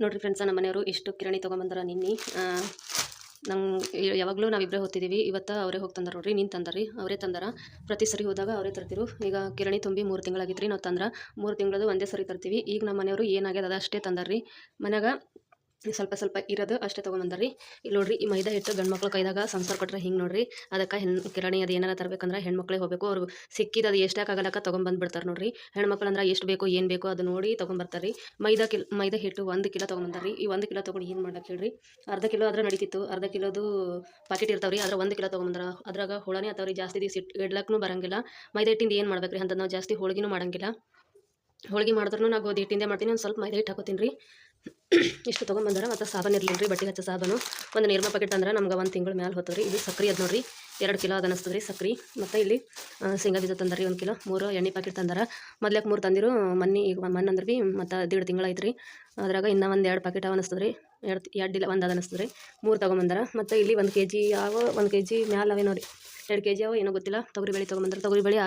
ನೋಡಿರಿ ಫ್ರೆಂಡ್ಸ ನಮ್ಮ ಮನೆಯವರು ಎಷ್ಟು ಕಿರಣಿ ತೊಗೊಂಬಂದಾರ ನಿನ್ನೆ. ನಂಗೆ ಯಾವಾಗಲೂ ನಾವಿಬ್ಬರೇ ಹೋಗ್ತಿದ್ದೀವಿ ಇವತ್ತು ಅವರೇ ಹೋಗಿ ತಂದಾರ ನೋಡ್ರಿ, ನೀನು ತಂದಾರಿ, ಅವರೇ ತಂದಾರ. ಪ್ರತಿ ಸರಿ ಹೋದಾಗ ಅವರೇ ತರ್ತಿರು. ಈಗ ಕಿರಣಿ ತುಂಬಿ ಮೂರು ತಿಂಗಳಾಗಿತ್ತು ರೀ ನಾವು ತಂದ್ರೆ. ಮೂರು ತಿಂಗಳದು ಒಂದೇ ಸರಿ ತರ್ತೀವಿ. ಈಗ ನಮ್ಮ ಮನೆಯವರು ಏನಾಗ್ಯದ ಅಷ್ಟೇ ತಂದಾರ್ರಿ. ಮನ್ಯಾಗ ಸ್ವಲ್ಪ ಸ್ವಲ್ಪ ಇರೋದು ಅಷ್ಟೇ ತೊಗೊಂಬಂದ್ರಿ. ಇಲ್ಲಿ ನೋಡ್ರಿ, ಈ ಮೈದಾ ಹಿಟ್ಟು ಗಂಡು ಮಕ್ಳು ಕೈದಾಗ ಸಂಸಾರ ಕೊಟ್ಟರೆ ಹಿಂಗೆ ನೋಡ್ರಿ. ಅದಕ್ಕೆ ಹೆಣ್ಣು ಕಿರಾಣಿ ಅದು ಏನಾರ ತರಬೇಕಂದ್ರೆ ಹೆಣ್ಮಕ್ಳಿಗೆ ಹೋಗಬೇಕು. ಅವ್ರು ಸಿಕ್ಕಿದ ಅದು ಎಷ್ಟಾಗ ಆಗಲಕ್ಕ ತೊಗೊಂಬಂದ್ಬಿಡ್ತಾರೆ ನೋಡ್ರಿ. ಹೆಣ್ಮಕ್ಳು ಅಂದ್ರೆ ಎಷ್ಟು ಬೇಕು, ಏನು ಬೇಕು ಅದು ನೋಡಿ ತೊಗೊಂಬರ್ತಾರೆ ಮೈದಾ ಕಿಲ್, ಮೈದಾ ಹಿಟ್ಟು ಒಂದು ಕಿಲೋ ತೊಗೊಂಬಂದ್ರಿ. ಈ ಒಂದು ಕಿಲೋ ತೊಗೊಂಡು ಏನು ಮಾಡಕ್ಕೆ ಹೇಳ್ರಿ. ಅರ್ಧ ಕಿಲೋ ಆದ್ರೆ ನಡೀತಿತ್ತು. ಅರ್ಧ ಕಿಲೋದು ಪಾಕೆಟ್ ಇರ್ತಾವ್ರಿ. ಅದ್ರ ಒಂದು ಕಿಲೋ ತೊಗೊಂಬಂದ್ರ ಅದ್ರಾಗ ಹುಳನೇ ಆತಾವ್ರಿ. ಜಾಸ್ತಿ ದಿವಸ ಇಟ್ಟು ಇಡ್ಲಕ್ಕೂ ಬರಂಗಿಲ್ಲ. ಮೈದಾ ಹಿಟ್ಟಿಂದ ಏನು ಮಾಡ್ಬೇಕ್ರಿ? ಅಂತ ನಾವು ಜಾಸ್ತಿ ಹೋಳಿಗೆನೂ ಮಾಡಂಗಿಲ್ಲ. ಹೋಳಿಗೆ ಮಾಡಿದ್ರು ನಾ ಗೋಧಿ ಹಿಟ್ಟಿಂದೆ ಮಾಡ್ತೀನಿ. ಒಂದು ಸ್ವಲ್ಪ ಮೈದಾ ಹಿಟ್ಟು ಹಾಕೋತೀನಿ ರೀ ಇಷ್ಟು ತೊಗೊಂಬಂದ್ರೆ ಮತ್ತು ಸಾಬನ್ ಇರಲಿಲ್ಲ ರೀ ಬಟ್ಟೆ ಹಚ್ಚ ಸಾಬನು. ಒಂದು ನಿರ್ಮ ಪ್ಯಾಕೆಟ್ ಅಂದ್ರೆ ನಮ್ಗೆ ಒಂದು ತಿಂಗಳ ಮ್ಯಾಲೆ ಹೋಗ್ತದೆ ರೀ ಇದು ಸಕ್ರೆ ಅದು ನೋಡ್ರಿ, ಎರಡು ಕಿಲೋ ಅದು ಅನಿಸ್ತದೆ ರೀ ಸಕ್ರೆ. ಮತ್ತು ಇಲ್ಲಿ ಶೇಂಗಾ ಬೀಜ ತಂದರಿ ಒಂದು ಕಿಲೋ. ಮೂರು ಎಣ್ಣೆ ಪ್ಯಾಕೆಟ್ ತಂದಾರ. ಮೊದ್ಲಕ್ಕೆ ಮೂರು ತಂದಿರು? ಮನ್ನಿ, ಈಗ ಮಣ್ಣು ಅಂದ್ರೆ ಭೀ ಮತ್ತು ದೇಡ್ ತಿಂಗಳು ಐತ್ರಿ. ಅದ್ರಾಗ ಇನ್ನೂ ಒಂದು ಎರಡು ಪ್ಯಾಕೆಟ್ ಅನಿಸ್ತದೆ ರೀ ಎರಡು ಎರಡು ಇಲ್ಲ ಒಂದು ಅದು ಅನಿಸ್ತದೆ ರೀ ಮೂರು ತೊಗೊಂಬಂದ್ರೆ. ಮತ್ತು ಇಲ್ಲಿ ಒಂದು ಕೆ ಜಿ ಯಾವ, ಒಂದು ಕೆ ಜಿ ಮ್ಯಾಲೆ ಅವೇ ನೋಡಿ ಎರಡು ಕೆ ಜಿ ಅವ ಏನೋ ಗೊತ್ತಿಲ್ಲ. ತೊಗರಿ ಬೆಳೆ ತೊಗೊಂಬಂದ್ರೆ ತೊಗರಿ ಬೇಳೆ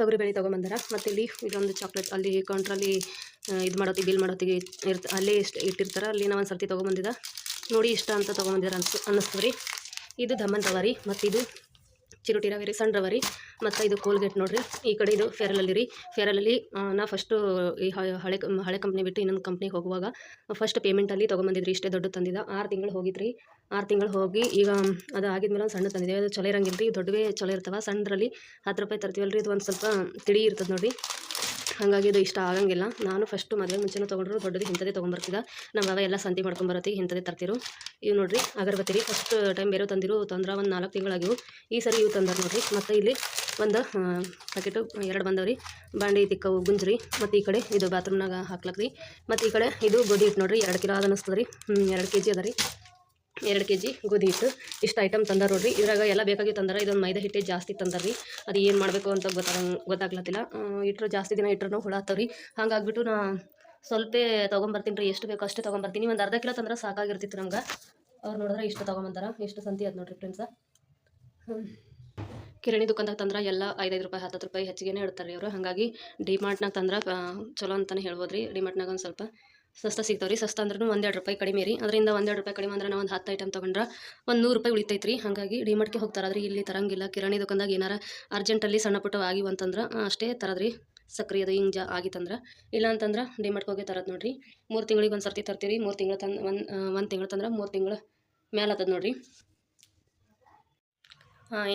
ಆಗಿವ್ ರೀ ತೊಗರಿ ಬೇಳೆ ತೊಗೊಂಬಂದಾರ. ಮತ್ತು ಇಲ್ಲಿ ಇದೊಂದು ಚಾಕ್ಲೇಟ್ ಅಲ್ಲಿ ಕೌಂಟ್ರಲ್ಲಿ ಇದು ಮಾಡೋತಿ ಬಿಲ್ ಮಾಡೋತಿಗೆ ಇರ್ತ, ಅಲ್ಲೇ ಇಷ್ಟು ಇಟ್ಟಿರ್ತಾರೆ. ಅಲ್ಲಿ ನಾವು ಒಂದು ಸರ್ತಿ ತೊಗೊಂಬಂದಿದ್ದ ನೋಡಿ ಇಷ್ಟ ಅಂತ ತೊಗೊಂಬಂದಿರ ಅನ್ಸ್ ಅನ್ನಿಸ್ತದೆ ರೀ ಇದು ದಮ್ಮನ್ ತವಾರಿ ಮತ್ತು ಇದು ಚಿರುಟಿ ರವೆ ರೀ ಸಣ್ಣ ರವೆ ರೀ ಮತ್ತು ಇದು ಕೋಲ್ಗೇಟ್ ನೋಡಿರಿ. ಈ ಕಡೆ ಇದು ಫೇರಲಲ್ಲಿ ರೀ. ಫೇರಲಲ್ಲಿ ನಾ ಫಸ್ಟು ಈ ಹಳೆ ಹಳೆ ಕಂಪ್ನಿ ಬಿಟ್ಟು ಇನ್ನೊಂದು ಕಂಪ್ನಿಗೆ ಹೋಗುವಾಗ ಫಸ್ಟ್ ಪೇಮೆಂಟಲ್ಲಿ ತೊಗೊಂಬಂದಿದ್ರಿ. ಇಷ್ಟೇ ದೊಡ್ಡ ತಂದಿದ್ದ ಆರು ತಿಂಗಳು ಹೋಗಿದ್ರಿ ಆರು ತಿಂಗಳು ಹೋಗಿ ಈಗ ಅದು ಆಗಿದ್ಮೇಲೆ ಒಂದು ಸಣ್ಣ ತಂದಿದೆ ಅದು ಚಲೋ ಇರಂಗಿಲ್ಲ ರೀ ದೊಡ್ಡವೇ ಚಲೋ ಇರ್ತವೆ. ಸಣ್ಣದ್ರಲ್ಲಿ ಹತ್ತು ರೂಪಾಯಿ ತರ್ತೀವಲ್ಲ ರೀ ಇದು ಒಂದು ಸ್ವಲ್ಪ ತಿಳಿ ಇರ್ತದೆ ನೋಡಿರಿ. ಹಾಗಾಗಿ ಇದು ಇಷ್ಟ ಆಗಂಗಿಲ್ಲ. ನಾನು ಫಸ್ಟು ಮದುವೆ ಮುಂಚೆನೂ ತೊಗೊಂಡ್ರು ದೊಡ್ಡದು ಇಂಥದ್ದೇ ತೊಗೊಂಬರ್ತಿದ್ದ ನಮ್ಮ ಅವ ಎಲ್ಲ ಸಂತಿ ಮಾಡ್ಕೊಂಬರತ್ತಿ ಇಂಥದ್ದೇ ತರ್ತಿರು. ಇವು ನೋಡಿರಿ ಅಗರಬತ್ತಿ ರೀ ಫಸ್ಟ್ ಟೈಮ್ ಬೇರೆ ತಂದಿರು ತಂದ್ರೆ ಒಂದು ನಾಲ್ಕು ತಿಂಗಳಾಗಿವು ಈ ಸರಿ ಇವು ತಂದರು ನೋಡಿರಿ. ಮತ್ತು ಇಲ್ಲಿ ಒಂದು ಪ್ಯಾಕೆಟು ಎರಡು ಬಂದವ್ರಿ. ಬಾಂಡಿ ತಿಕ್ಕವು ಗುಂಜ್ರಿ. ಮತ್ತು ಈ ಕಡೆ ಇದು ಬಾತ್ರೂಮ್ನಾಗ ಹಾಕ್ಲಕ್ರಿ. ಮತ್ತು ಈ ಕಡೆ ಇದು ಗೋಧಿ ಹಿಟ್ಟು ನೋಡ್ರಿ, ಎರಡು ಕಿಲೋ ಅದು ಅನಿಸ್ತದೆ ರೀ ಎರಡು ಕೆ ಜಿ ಅದ ರೀ ಎರಡು ಕೆ ಜಿ ಗೋಧಿ ಹಿಟ್ಟು. ಇಷ್ಟು ಐಟಮ್ ತಂದಾರ ನೋಡ್ರಿ. ಇದ್ರಾಗ ಎಲ್ಲ ಬೇಕಾಗಿ ತಂದಾರ. ಇದೊಂದು ಮೈದಾ ಹಿಟ್ಟೆ ಜಾಸ್ತಿ ತಂದ್ರಿ ರೀ ಅದು ಏನು ಮಾಡಬೇಕು ಅಂತ ಗೊತ್ತಾಗ ಗೊತ್ತಾಗ್ಲತ್ತಿಲ್ಲ. ಇಟ್ಟರು ಜಾಸ್ತಿ ದಿನ ಇಟ್ಟರು ಹುಳ ಹತ್ತವ್ರಿ. ಹಂಗಾಗ್ಬಿಟ್ಟು ನಾ ಸ್ವಲ್ಪ ತೊಗೊಂಬರ್ತೀನಿ ರೀ. ಎಷ್ಟು ಬೇಕು ಅಷ್ಟೇ ತೊಗೊಂಬರ್ತೀನಿ. ಒಂದು ಅರ್ಧ ಕಿಲೋ ತಂದ್ರೆ ಸಾಕಾಗಿರ್ತಿತ್ತು ನಮ್ಗೆ. ಅವ್ರು ನೋಡಿದ್ರೆ ಇಷ್ಟು ತೊಗೊಂಬಂತಾರ ಎಷ್ಟು ಸಂತಿ ಅದು ನೋಡ್ರಿ ಫ್ರೆಂಡ್ಸ ಕಿರಾಣಿ ದುಕಾನ್ದಾಗ ತಂದ್ರೆ ಎಲ್ಲ ಐದೈದು ರೂಪಾಯಿ ಹತ್ತು ರೂಪಾಯಿ ಹೆಚ್ಚಿಗೆನೇ ಇಡ್ತಾರೆ ಅವರು. ಹಾಗಾಗಿ ಡಿಮಾರ್ಟ್ನಾಗ ತಂದ್ರೆ ಚಲೋ ಅಂತಲೇ ಹೇಳ್ಬೋದು ರೀ ಡಿಮಾರ್ಟ್ನಾಗ ಒಂದು ಸ್ವಲ್ಪ ಸಸ್ತ ಸಿಗ್ತಾವೆ ರೀ ಸಸ್ತ ಅಂದ್ರೂ ಒಂದೆರಡು ರೂಪಾಯಿ ಕಡಿಮೆ ರೀ. ಅದರಿಂದ ಒಂದೆರಡು ರೂಪಾಯಿ ಕಡಿಮೆ ಅಂದ್ರೆ ನಾವು ಒಂದು ಹತ್ತು ಐಟಮ್ ತೊಗೊಂಡ್ರೆ ಒಂದು ನೂರು ರೂಪಾಯಿ ಉಳಿತೈತೆ ರೀ ಹಾಗಾಗಿ ಡಿಮಾರ್ಟ್ಗೆ ಹೋಗ್ತಾರೆ ಆದ್ರೆ ಇಲ್ಲಿ ತರಂಗಿಲ್ಲ. ಕಿರಾಣಿ ದುಕಾನ್ದಾಗ ಏನಾರ ಅರ್ಜೆಂಟಲ್ಲಿ ಸಣ್ಣ ಪುಟ್ಟ ಆಗಿವು ಅಂತಂದ್ರೆ ಆ, ಅಷ್ಟೇ ತರದ್ರಿ. ಸಕ್ರೆ ಅದು ಹಿಂಗೆ ಜಾ ಆಗಿತ್ತಂದ್ರೆ. ಇಲ್ಲ ಅಂತಂದ್ರೆ ಡಿಮಾರ್ಟ್ಗೆ ಹೋಗಿ ತರೋದು ನೋಡ್ರಿ. ಮೂರು ತಿಂಗಳಿಗೆ ಒಂದು ಸರ್ತಿ ತರ್ತೀವಿ ಮೂರು ತಿಂಗಳು ತಂದು ಒಂದು ಒಂದು ತಿಂಗಳು ತಂದ್ರೆ ಮೂರು ತಿಂಗಳು ಮೇಲೆ ಆತದ ನೋಡ್ರಿ.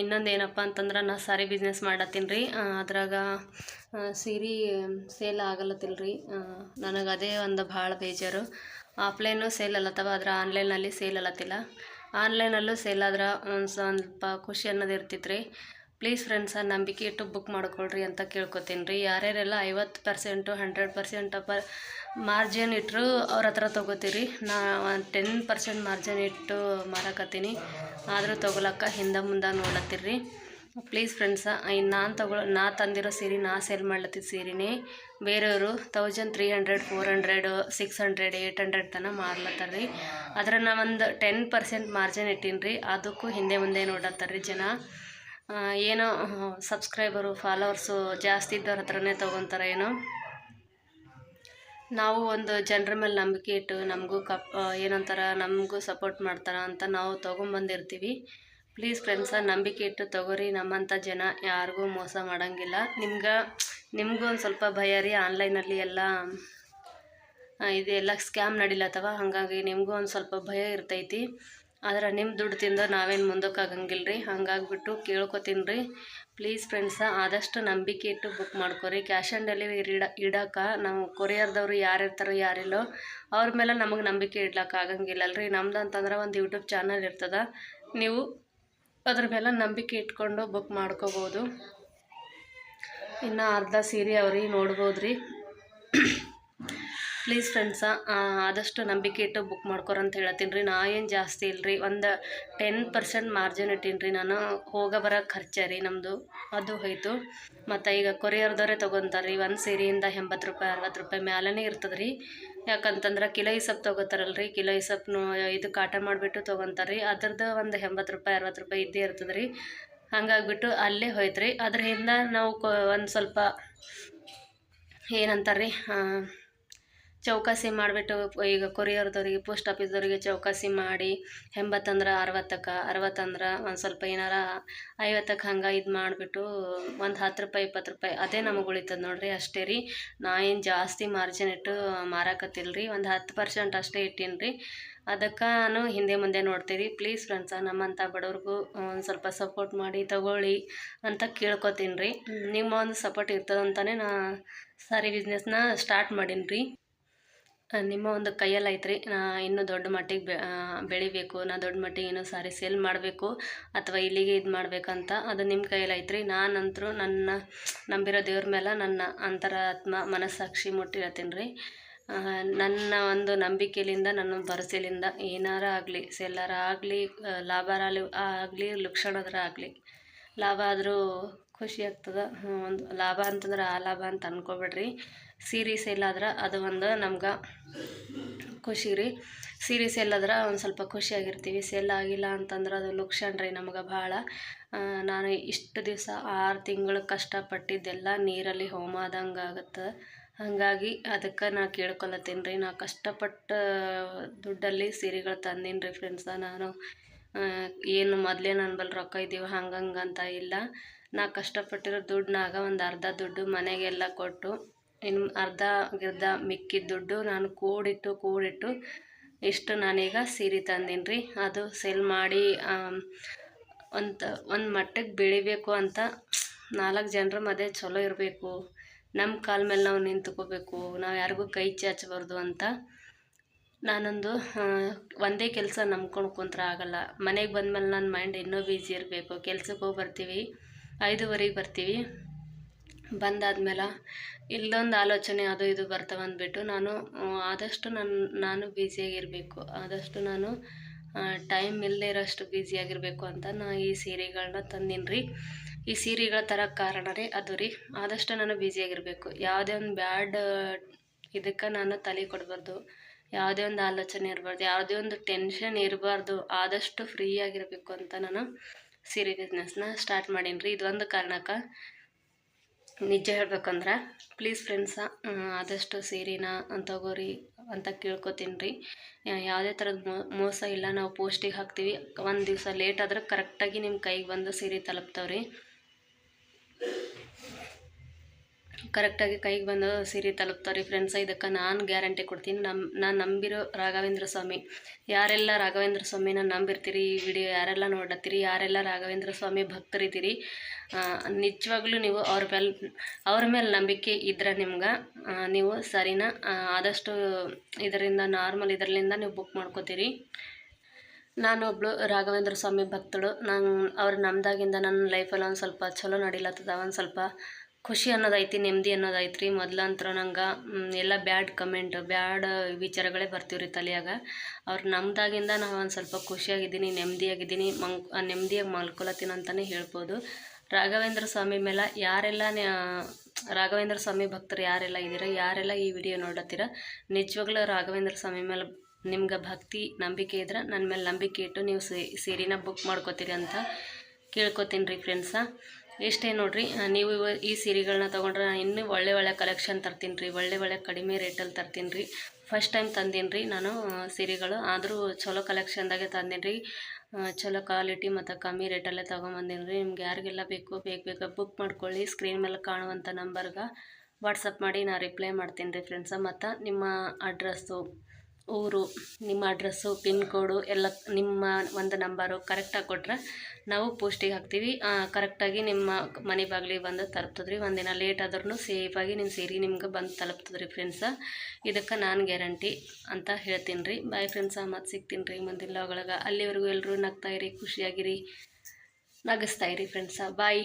ಇನ್ನೊಂದು ಏನಪ್ಪ ಅಂತಂದ್ರೆ ನಾ ಸಾರಿ ಬಿಸ್ನೆಸ್ ಮಾಡತ್ತೀನಿ ರೀ. ಅದ್ರಾಗ ಸೀರೆ ಸೇಲ್ ಆಗಲತ್ತಿಲ್ಲ ರೀ ನನಗೆ ಅದೇ ಒಂದು ಭಾಳ ಬೇಜಾರು. ಆಫ್ಲೈನು ಸೇಲ್ ಅಲ್ಲತ್ತವ ಆದ್ರೆ ಆನ್ಲೈನಲ್ಲಿ ಸೇಲ್ ಅಲ್ಲತ್ತಿಲ್ಲ ಆನ್ಲೈನಲ್ಲೂ ಸೇಲ್ ಆದ್ರೆ ಒಂದು ಸ್ವಲ್ಪ ಖುಷಿ ಅನ್ನೋದು ಇರ್ತಿತ್ತು ರೀ ಪ್ಲೀಸ್ ಫ್ರೆಂಡ್ಸ ನಂಬಿಕೆ ಇಟ್ಟು ಬುಕ್ ಮಾಡ್ಕೊಳ್ರಿ ಅಂತ ಕೇಳ್ಕೊತೀನಿ ರೀ. ಯಾರ್ಯಾರೆಲ್ಲ ಐವತ್ತು percent hundred percent per margin ಇಟ್ಟರು ಅವ್ರ ಹತ್ರ ತೊಗೋತೀರಿ. ನಾ ಟೆನ್ ಪರ್ಸೆಂಟ್ ಮಾರ್ಜಿನ್ ಇಟ್ಟು ಮಾರಕತ್ತೀನಿ. ಆದರೂ ತೊಗೊಳಕ್ಕ ಹಿಂದೆ ಮುಂದೆ ನೋಡತ್ತೀರಿ ಪ್ಲೀಸ್ ಫ್ರೆಂಡ್ಸ ನಾನು ತೊಗೊಳ, ನಾ ತಂದಿರೋ ಸೀರೆ ನಾ ಸೇಲ್ ಮಾಡ್ಲತ್ತಿದ್ದ ಸೀರೆನೇ ಬೇರೆಯವರು thousand three hundred four hundred six hundred eight hundred ತನಕ ಮಾರ್ಲತ್ತಾರ ರೀ ಅದ್ರ ನಾ ಒಂದು ಟೆನ್ ಪರ್ಸೆಂಟ್ ಮಾರ್ಜಿನ್ ಇಟ್ಟೀನಿ ರೀ ಅದಕ್ಕೂ ಹಿಂದೆ ಮುಂದೆ ನೋಡತ್ತಾರ್ರಿ ಜನ. ಏನೋ ಸಬ್ಸ್ಕ್ರೈಬರು ಫಾಲೋವರ್ಸು ಜಾಸ್ತಿ ಇದ್ದವ್ರ ಹತ್ರನೇ ತೊಗೊತಾರೆ ಏನೋ. ನಾವು ಒಂದು ಜನರ ಮೇಲೆ ನಂಬಿಕೆ ಇಟ್ಟು ನಮಗೂ ಕಪ್ ಏನಂತಾರ ನಮಗೂ ಸಪೋರ್ಟ್ ಮಾಡ್ತಾರ ಅಂತ ನಾವು ತೊಗೊಂಬಂದಿರ್ತೀವಿ. ಪ್ಲೀಸ್ ಫ್ರೆಂಡ್ಸ ನಂಬಿಕೆ ಇಟ್ಟು ತಗೋರಿ. ನಮ್ಮಂಥ ಜನ ಯಾರಿಗೂ ಮೋಸ ಮಾಡೋಂಗಿಲ್ಲ. ನಿಮ್ಗೆ, ನಿಮಗೂ ಒಂದು ಸ್ವಲ್ಪ ಭಯ ರೀ. ಆನ್ಲೈನಲ್ಲಿ ಎಲ್ಲ ಇದೆಲ್ಲ ಸ್ಕ್ಯಾಮ್ ನಡಿಲತ್ತವ? ಹಾಗಾಗಿ ನಿಮಗೂ ಒಂದು ಸ್ವಲ್ಪ ಭಯ ಇರ್ತೈತಿ. ಆದ್ರೆ ನಿಮ್ಮ ದುಡ್ಡು ತಿಂದು ನಾವೇನು ಮುಂದಕ್ಕೆ ಆಗಂಗಿಲ್ಲ ರೀ ಹಂಗಾಗ್ಬಿಟ್ಟು ಕೇಳ್ಕೊತೀನಿ ರೀ ಪ್ಲೀಸ್ ಫ್ರೆಂಡ್ಸ ಆದಷ್ಟು ನಂಬಿಕೆ ಇಟ್ಟು ಬುಕ್ ಮಾಡ್ಕೊರಿ. ಕ್ಯಾಶ್ ಆನ್ ಡೆಲಿವರಿ ಇಡ ಇಡಕ್ಕೆ ನಾವು ಕೊರಿಯರ್ದವ್ರು ಯಾರಿರ್ತಾರೋ ಯಾರಿಲ್ಲೋ ಅವ್ರ ಮೇಲೆ ನಮಗೆ ನಂಬಿಕೆ ಇಡ್ಲಕ್ಕೆ ಆಗಂಗಿಲ್ಲ ರೀ ನಮ್ದು ಅಂತಂದ್ರೆ ಒಂದು ಯೂಟ್ಯೂಬ್ ಚಾನಲ್ ಇರ್ತದೆ. ನೀವು ಅದ್ರ ಮೇಲೆ ನಂಬಿಕೆ ಇಟ್ಕೊಂಡು ಬುಕ್ ಮಾಡ್ಕೋಬೋದು. ಇನ್ನು ಅರ್ಧ ಸೀರೆ ಅವ್ರಿ ನೋಡ್ಬೋದು ರೀ ಪ್ಲೀಸ್ ಫ್ರೆಂಡ್ಸ ಆದಷ್ಟು ನಂಬಿಕೆ ಇಟ್ಟು ಬುಕ್ ಮಾಡ್ಕೊರ ಅಂತ ಹೇಳತ್ತೀನಿ ರೀ. ನಾ ಏನು ಜಾಸ್ತಿ ಇಲ್ರಿ, ಒಂದು ಟೆನ್ ಪರ್ಸೆಂಟ್ ಮಾರ್ಜಿನ್ ಇಟ್ಟೀನಿ ರೀ ನಾನು. ಹೋಗ ಬರೋ ಖರ್ಚು ರೀ ನಮ್ಮದು ಅದು ಹೋಯ್ತು. ಮತ್ತು ಈಗ ಕೊರಿಯರ್ದವರೇ ತೊಗೊತಾರೆ ರೀ ಒಂದು ಸೀರೆಯಿಂದ ಎಂಬತ್ತು ರೂಪಾಯಿ, ಅರವತ್ತು ರೂಪಾಯಿ ಮ್ಯಾಲೇ ಇರ್ತದೆ ರೀ. ಯಾಕಂತಂದ್ರೆ ಕಿಲೋ ಹಿಸಪ್ ತೊಗೋತಾರಲ್ಲ ರೀ ಕಿಲೋ ಹಿಸಪ್ನು ಇದು ಕಾಟ ಮಾಡಿಬಿಟ್ಟು ತೊಗೊತಾರೆ ರೀ ಅದ್ರದ್ದು ಒಂದು ಎಂಬತ್ತು ರೂಪಾಯಿ, ಅರವತ್ತು ರೂಪಾಯಿ ಇದ್ದೇ ಇರ್ತದೆ ರೀ. ಹಂಗಾಗ್ಬಿಟ್ಟು ಅಲ್ಲೇ ಹೋಯ್ತು ರೀ ಅದರಿಂದ ನಾವು ಕೊ, ಒಂದು ಸ್ವಲ್ಪ ಏನಂತಾರೆ ರೀ ಚೌಕಾಸಿ ಮಾಡಿಬಿಟ್ಟು ಈಗ ಕೊರಿಯರ್ದವ್ರಿಗೆ ಪೋಸ್ಟ್ ಆಫೀಸ್ದವ್ರಿಗೆ ಚೌಕಾಸಿ ಮಾಡಿ ಎಂಬತ್ತಂದ್ರೆ ಅರವತ್ತಕ್ಕೆ ಅರವತ್ತಂದ್ರೆ ಒಂದು ಸ್ವಲ್ಪ ಏನಾರ ಐವತ್ತಕ್ಕೆ ಹಂಗೆ ಇದು ಮಾಡಿಬಿಟ್ಟು ಒಂದು ಹತ್ತು ರೂಪಾಯಿ ಇಪ್ಪತ್ತು ರೂಪಾಯಿ ಅದೇ ನಮಗೆ ಉಳಿತದೆ ನೋಡಿರಿ ಅಷ್ಟೇ ರೀ. ನಾ ಏನು ಜಾಸ್ತಿ ಮಾರ್ಜಿನ್ ಇಟ್ಟು ಮಾರಾಕತ್ತಿಲ್ಲ ರೀ ಒಂದು ಹತ್ತು ಪರ್ಸೆಂಟ್ ಅಷ್ಟೇ ಇಟ್ಟೀನಿ ರೀ ಅದಕ್ಕೆ ನಾನು ಹಿಂದೆ ಮುಂದೆ ನೋಡ್ತೀವಿ ಪ್ಲೀಸ್ ಫ್ರೆಂಡ್ಸ ನಮ್ಮಂಥ ಬಡವ್ರಿಗೂ ಒಂದು ಸ್ವಲ್ಪ ಸಪೋರ್ಟ್ ಮಾಡಿ ತಗೊಳ್ಳಿ ಅಂತ ಕೇಳ್ಕೊತೀನಿ ರೀ ನಿಮ್ಮ ಒಂದು ಸಪೋರ್ಟ್ ಇರ್ತದಂತಲೇ ನಾ ಸಾರಿ ಬಿಸ್ನೆಸ್ನ ಸ್ಟಾರ್ಟ್ ಮಾಡೀನಿ ರೀ ನಿಮ್ಮ ಒಂದು ಕೈಯಲ್ಲಿ ಐತ್ರಿ. ನಾ ಇನ್ನೂ ದೊಡ್ಡ ಮಟ್ಟಿಗೆ ಬೆಳಿಬೇಕು. ನಾ ದೊಡ್ಡ ಮಟ್ಟಿಗೆ ಏನೋ ಸಾರಿ ಸೇಲ್ ಮಾಡಬೇಕು ಅಥವಾ ಇಲ್ಲಿಗೆ ಇದು ಮಾಡಬೇಕಂತ. ಅದು ನಿಮ್ಮ ಕೈಯಲ್ಲಿ ಐತ್ರಿ. ನಾನಂತರೂ ನನ್ನ ನಂಬಿರೋ ದೇವ್ರ ಮೇಲೆ ನನ್ನ ಅಂತರಾತ್ಮ ಮನಸ್ಸಾಕ್ಷಿ ಮುಟ್ಟಿರತ್ತೀನಿ ರೀ. ನನ್ನ ಒಂದು ನಂಬಿಕೆಯಿಂದ ನನ್ನ ಭರಸೆಲಿಂದ ಏನಾರ ಆಗಲಿ, ಸೆಲ್ಲರ ಆಗಲಿ ಲಾಭಾರ ಆಗಲಿ ಲುಕ್ಷಣದ್ರ ಆಗಲಿ, ಲಾಭ ಆದರೂ ಖುಷಿ ಆಗ್ತದೆ. ಒಂದು ಲಾಭ ಅಂತಂದ್ರೆ ಆ ಲಾಭ ಅಂತ ಅಂದ್ಕೊಬೇಡ್ರಿ ಸೀರೆ ಸೇಲ್ ಆದ್ರೆ ಅದು ಒಂದು ನಮ್ಗೆ ಖುಷಿ ರೀ. ಸೀರೆ ಸೇಲ್ ಆದ್ರೆ ಒಂದು ಸ್ವಲ್ಪ ಖುಷಿಯಾಗಿರ್ತೀವಿ ಸೇಲ್ ಆಗಿಲ್ಲ ಅಂತಂದ್ರೆ ಅದು ಲುಕ್ಷನ್ ರೀ ನಮ್ಗೆ ಭಾಳ. ನಾನು ಇಷ್ಟು ದಿವಸ ಆರು ತಿಂಗಳು ಕಷ್ಟಪಟ್ಟಿದ್ದೆಲ್ಲ ನೀರಲ್ಲಿ ಹೋಮ ಆದಂಗೆ ಆಗುತ್ತೆ. ಹಾಗಾಗಿ ಅದಕ್ಕೆ ನಾ ಕೇಳ್ಕೊಳತ್ತೀನಿ ರೀ. ನಾ ಕಷ್ಟಪಟ್ಟ ದುಡ್ಡಲ್ಲಿ ಸೀರೆಗಳು ತಂದೀನಿ ರೀ ಫ್ರೆಂಡ್ಸ ನಾನು. ಏನು ಮೊದಲೇ ನನ್ನ ಬಳಿ ರೊಕ್ಕ ಇದ್ದೀವಿ ಹಂಗಂಗೆ ಅಂತ ಇಲ್ಲ. ನಾ ಕಷ್ಟಪಟ್ಟಿರೋ ದುಡ್ಡನ್ನಾಗ ಒಂದು ಅರ್ಧ ದುಡ್ಡು ಮನೆಗೆಲ್ಲ ಕೊಟ್ಟು ಇನ್ನು ಅರ್ಧ ಗಿರ್ಧ ಮಿಕ್ಕಿದ ದುಡ್ಡು ನಾನು ಕೂಡಿಟ್ಟು ಕೂಡಿಟ್ಟು ಇಷ್ಟು ನಾನೀಗ ಸೀರೆ ತಂದೀನಿ ರೀ ಅದು ಸೇಲ್ ಮಾಡಿ ಅಂತ ಒಂದು ಮಟ್ಟಕ್ಕೆ ಬೆಳಿಬೇಕು ಅಂತ ನಾಲ್ಕು ಜನರ ಮಧ್ಯೆ ಚಲೋ ಇರಬೇಕು. ನಮ್ಮ ಕಾಲ ಮೇಲೆ ನಾವು ನಿಂತ್ಕೋಬೇಕು, ನಾವು ಯಾರಿಗೂ ಕೈ ಚಾಚಬಾರ್ದು ಅಂತ ನಾನೊಂದು ಒಂದೇ ಕೆಲಸ ನಂಬ್ಕೊಂಡು ಕುಂತ್ರೆ ಆಗಲ್ಲ. ಮನೆಗೆ ಬಂದ ಮೇಲೆ ನನ್ನ ಮೈಂಡ್ ಇನ್ನೂ ಬ್ಯುಸಿ ಇರಬೇಕು. ಕೆಲ್ಸಕ್ಕೆ ಹೋಗಿ ಬರ್ತೀವಿ. ಐದುವರೆಗೆ ಬರ್ತೀವಿ. ಬಂದಾದ್ಮೇಲೆ ಇಲ್ಲೊಂದು ಆಲೋಚನೆ ಅದು ಇದು ಬರ್ತವೆ ಅಂದ್ಬಿಟ್ಟು ನಾನು ಆದಷ್ಟು ನನ್ನ ನಾನು ಬ್ಯುಸಿಯಾಗಿರಬೇಕು ಆದಷ್ಟು ನಾನು ಟೈಮ್ ಇಲ್ಲದೆ ಇರೋಷ್ಟು ಬ್ಯುಸಿಯಾಗಿರಬೇಕು ಅಂತ ನಾ ಈ ಸೀರೆಗಳನ್ನ ತಂದೀನಿ ರೀ ಈ ಸೀರೆಗಳ ಥರ ಕಾರಣ ರೀ ಅದು ರೀ. ಆದಷ್ಟು ನಾನು ಬ್ಯುಸಿಯಾಗಿರಬೇಕು ಯಾವುದೇ ಒಂದು ಬ್ಯಾಡ್ ಇದಕ್ಕೆ ನಾನು ತಲೆ ಕೊಡಬಾರ್ದು. ಯಾವುದೇ ಒಂದು ಆಲೋಚನೆ ಇರಬಾರ್ದು. ಯಾವುದೇ ಒಂದು ಟೆನ್ಷನ್ ಇರಬಾರ್ದು. ಆದಷ್ಟು ಫ್ರೀ ಆಗಿರಬೇಕು ಅಂತ ನಾನು ಸೀರೆ ಬಿಸ್ನೆಸ್ನ ಸ್ಟಾರ್ಟ್ ಮಾಡೀನಿ ರೀ ಇದೊಂದು ಕಾರಣಕ್ಕೆ ನಿಜ ಹೇಳ್ಬೇಕಂದ್ರೆ ಪ್ಲೀಸ್ ಫ್ರೆಂಡ್ಸ ಆದಷ್ಟು ಸೀರೆನ ತಗೋರಿ ಅಂತ ಕೇಳ್ಕೊತೀನಿ ರೀ ಯಾವುದೇ ಥರದ ಮೋಸ ಇಲ್ಲ, ನಾವು ಪೋಸ್ಟಿಗೆ ಹಾಕ್ತೀವಿ. ಒಂದು ದಿವಸ ಲೇಟ್ ಆದ್ರೆ ಕರೆಕ್ಟಾಗಿ ನಿಮ್ಮ ಕೈಗೆ ಬಂದು ಸೀರೆ ತಲುಪ್ತಾವೆ ಕರೆಕ್ಟಾಗಿ ಕೈಗೆ ಬಂದು ಸೀರೆ ತಲುಪ್ತಾರೆ ಫ್ರೆಂಡ್ಸ್ ಇದಕ್ಕೆ ನಾನು ಗ್ಯಾರಂಟಿ ಕೊಡ್ತೀನಿ. ನಮ್ಮ ನಾನು ನಂಬಿರೋ ರಾಘವೇಂದ್ರ ಸ್ವಾಮಿ. ಯಾರೆಲ್ಲ ರಾಘವೇಂದ್ರ ಸ್ವಾಮಿನ ನಂಬಿರ್ತೀರಿ ಈ ವಿಡಿಯೋ ಯಾರೆಲ್ಲ ನೋಡತ್ತೀರಿ, ಯಾರೆಲ್ಲ ರಾಘವೇಂದ್ರ ಸ್ವಾಮಿ ಭಕ್ತರಿದ್ದೀರಿ ನಿಜವಾಗ್ಲೂ ನೀವು ಅವ್ರ ಮೇಲೆ ಅವ್ರ ಮೇಲೆ ನಂಬಿಕೆ ಇದ್ರೆ ನಿಮ್ಗೆ ನೀವು ಸರಿನ ಆದಷ್ಟು ಇದರಿಂದ ನಾರ್ಮಲ್ ಇದರಿಂದ ನೀವು ಬುಕ್ ಮಾಡ್ಕೋತೀರಿ. ನಾನೊಬ್ಳು ರಾಘವೇಂದ್ರ ಸ್ವಾಮಿ ಭಕ್ತಳು. ನಾನು, ಅವ್ರು ನಮ್ದಾಗಿಂದ ನನ್ನ ಲೈಫಲ್ಲಿ ಒಂದು ಸ್ವಲ್ಪ ಚಲೋ ನಡೀಲತ್ತದ, ಒಂದು ಸ್ವಲ್ಪ ಖುಷಿ ಅನ್ನೋದೈತಿ, ನೆಮ್ಮದಿ ಅನ್ನೋದೈತಿ ರೀ ಮೊದ್ಲಂತ್ರ ನಂಗೆ ಎಲ್ಲ ಬ್ಯಾಡ್ ಕಮೆಂಟ್, ಬ್ಯಾಡ್ ವಿಚಾರಗಳೇ ಬರ್ತೀವಿ ರೀ ತಲೆಯಾಗ. ಅವ್ರು ನಮ್ದಾಗಿಂದ ನಾವು ಒಂದು ಸ್ವಲ್ಪ ಖುಷಿಯಾಗಿದ್ದೀನಿ, ನೆಮ್ಮದಿಯಾಗಿದ್ದೀನಿ, ಮಂಗ್ ನೆಮ್ಮದಿಯಾಗಿ ಮಲ್ಕೊಳತ್ತೀನಿ ಅಂತಲೇ ಹೇಳ್ಬೋದು. ರಾಘವೇಂದ್ರ ಸ್ವಾಮಿ ಮೇಲೆ ಯಾರೆಲ್ಲ ರಾಘವೇಂದ್ರ ಸ್ವಾಮಿ ಭಕ್ತರು ಯಾರೆಲ್ಲ ಇದ್ದೀರ ಯಾರೆಲ್ಲ ಈ ವಿಡಿಯೋ ನೋಡತ್ತೀರ, ನಿಜವಾಗ್ಲೂ ರಾಘವೇಂದ್ರ ಸ್ವಾಮಿ ಮೇಲೆ ನಿಮ್ಗೆ ಭಕ್ತಿ, ನಂಬಿಕೆ ಇದ್ರೆ ನನ್ನ ಮೇಲೆ ನಂಬಿಕೆ ಇಟ್ಟು ನೀವು ಸೀರಿನ ಬುಕ್ ಮಾಡ್ಕೋತೀರಿ ಅಂತ ಕೇಳ್ಕೊತೀನಿ ರೀ ಫ್ರೆಂಡ್ಸ ಇಷ್ಟೇ ನೋಡಿರಿ ನೀವು ಇವ ಈ ಸೀರೆಗಳನ್ನ ತೊಗೊಂಡ್ರೆ ನಾನು ಇನ್ನೂ ಒಳ್ಳೆ ಒಳ್ಳೆ ಕಲೆಕ್ಷನ್ ತರ್ತೀನಿ ರೀ ಒಳ್ಳೆ ಒಳ್ಳೆ ಕಡಿಮೆ ರೇಟಲ್ಲಿ ತರ್ತೀನಿ ರೀ ಫಸ್ಟ್ ಟೈಮ್ ತಂದೀನಿ ರೀ ನಾನು ಸೀರೆಗಳು. ಆದರೂ ಚಲೋ ಕಲೆಕ್ಷನ್ದಾಗೆ ತಂದೀನಿ ರೀ ಚಲೋ ಕ್ವಾಲಿಟಿ ಮತ್ತು ಕಮ್ಮಿ ರೇಟಲ್ಲೇ ತೊಗೊಂಬಂದೀನಿ ರೀ ನಿಮ್ಗೆ ಯಾರಿಗೆಲ್ಲ ಬೇಕು ಬೇಕು ಬೇಕು ಬುಕ್ ಮಾಡ್ಕೊಳ್ಳಿ. ಸ್ಕ್ರೀನ್ ಮೇಲೆ ಕಾಣುವಂಥ ನಂಬರ್ಗೆ ವಾಟ್ಸಪ್ ಮಾಡಿ ನಾನು ರಿಪ್ಲೈ ಮಾಡ್ತೀನಿ ರೀ ಫ್ರೆಂಡ್ಸ ಮತ್ತು ನಿಮ್ಮ ಅಡ್ರೆಸ್ಸು ಊರು, ನಿಮ್ಮ ಅಡ್ರೆಸ್ಸು, ಪಿನ್ ಕೋಡು ಎಲ್ಲ ನಿಮ್ಮ ಒಂದು ನಂಬರು ಕರೆಕ್ಟಾಗಿ ಕೊಟ್ಟರೆ ನಾವು ಪೋಸ್ಟಿಗೆ ಹಾಕ್ತೀವಿ. ಕರೆಕ್ಟಾಗಿ ನಿಮ್ಮ ಮನೆ ಬಾಗಿಲಿಗೆ ಬಂದು ತಲುಪ್ತದ್ರಿ. ಒಂದಿನ ಲೇಟ್ ಆದ್ರೂ ಸೇಫಾಗಿ ನಿಮ್ಮ ಸೀರೆ ನಿಮ್ಗೆ ಬಂದು ತಲುಪ್ತದ್ರಿ ಫ್ರೆಂಡ್ಸ ಇದಕ್ಕೆ ನಾನು ಗ್ಯಾರಂಟಿ ಅಂತ ಹೇಳ್ತೀನಿ ರೀ ಬಾಯ್ ಫ್ರೆಂಡ್ಸ ಮತ್ತು ಸಿಗ್ತೀನಿ ರೀ ಮುಂದಿನ ಒಳಗೆ. ಅಲ್ಲಿವರೆಗೂ ಎಲ್ಲರೂ ನಗ್ತಾಯಿರಿ ಖುಷಿಯಾಗಿರಿ ನಗಿಸ್ತಾಯಿರಿ ಫ್ರೆಂಡ್ಸ ಬಾಯ್